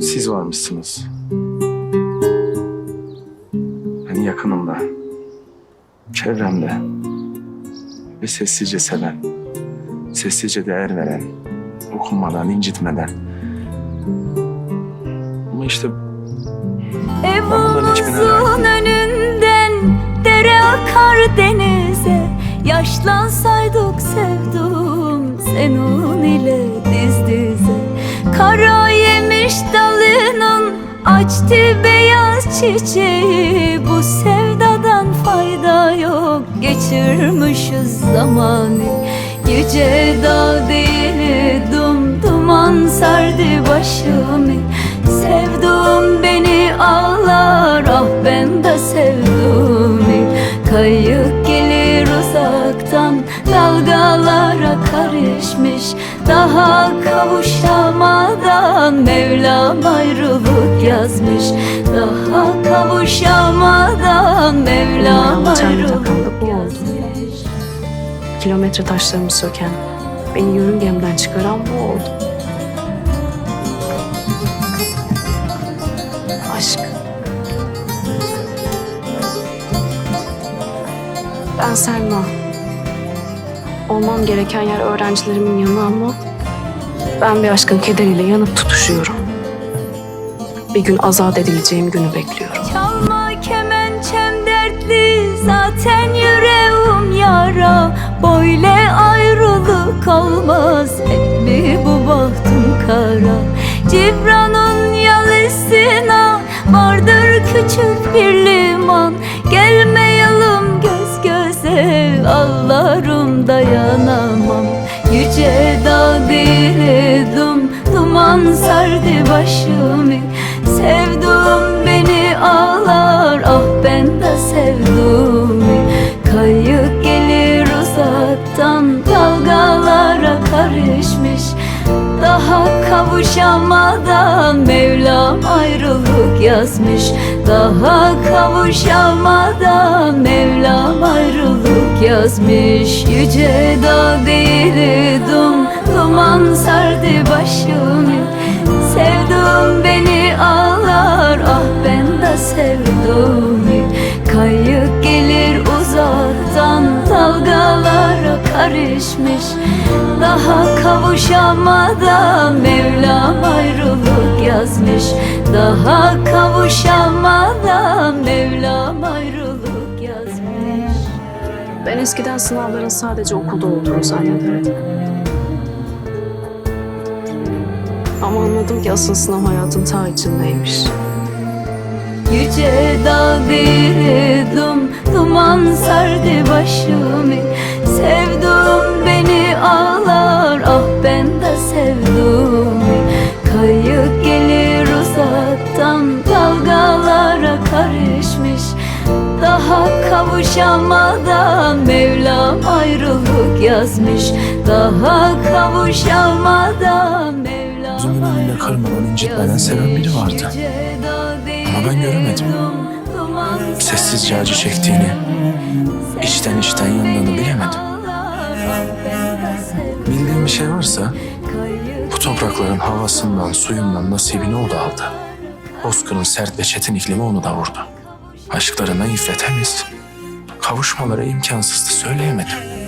Siz varmışsınız. Hani yakınımda, çevremde ve sessizce seven, sessizce değer veren, dokunmadan, incitmeden. Ama işte hiçbirine Evimizin önünden dere akar denize Yaşlansaydık sevdum senin ile açtı beyaz çiçeği Bu sevdadan fayda yok. Geçirmişiz zamanı Yüce dağ değil dum duman sardı başımı. Sevdum beni ağlar ah ben de sevdum Kayık gelir uzaktan dalgalara karışmış. Daha kavuşamadan Mevlam ayrılık yazmış Daha kavuşamadan Mevlam ayrılık yazmış Kilometre taşlarımı söken, beni yörüngemden çıkaran bu oldu. Aşk. Ben Selma. Olmam gereken yer öğrencilerimin yanı ama ben bir aşkın kederiyle yanıp tutuşuyorum. Bir gün azat edileceğim günü bekliyorum. Çalma kemençem dertli zaten yüreğim yara. Böyle ayrılık olmaz hep mi bu bahtım kara? Cibran'ın yalısına vardır küçük bir liman. Gelmeyelim göz göze ağlarım dayanamam. Yüce dağ değildim duman sardı başımı uzaktan dalgalara karışmış. Daha kavuşamadan Mevlam ayrılık yazmış. Daha kavuşamadan Mevlam ayrılık yazmış. Yüce dağ değildim duman sardı başımı karışmış Daha kavuşamadan Mevlam ayrılık yazmış Daha kavuşamadan Mevlam ayrılık yazmış Ben eskiden sınavların sadece okulda olduğunu zannederdim. Ama anladım ki asıl sınav hayatın ta içindeymiş. Yüce dağ değildim Duman sardı başımı kavuşamadan Mevlam ayrılık yazmış Daha kavuşamadan Mevlam Gözümün önünde kırmadan, incitmeden seven biri vardı. Ama ben göremedim. Sessizce acı çektiğini, içten içten yandığını bilemedim. Bildiğim bir şey varsa bu toprakların havasından, suyundan nasibini o da aldı. Bozkır'ın sert ve çetin iklimi onu da vurdu. Aşkları naif ve temiz. Kavuşmaları imkansızdı söyleyemedim.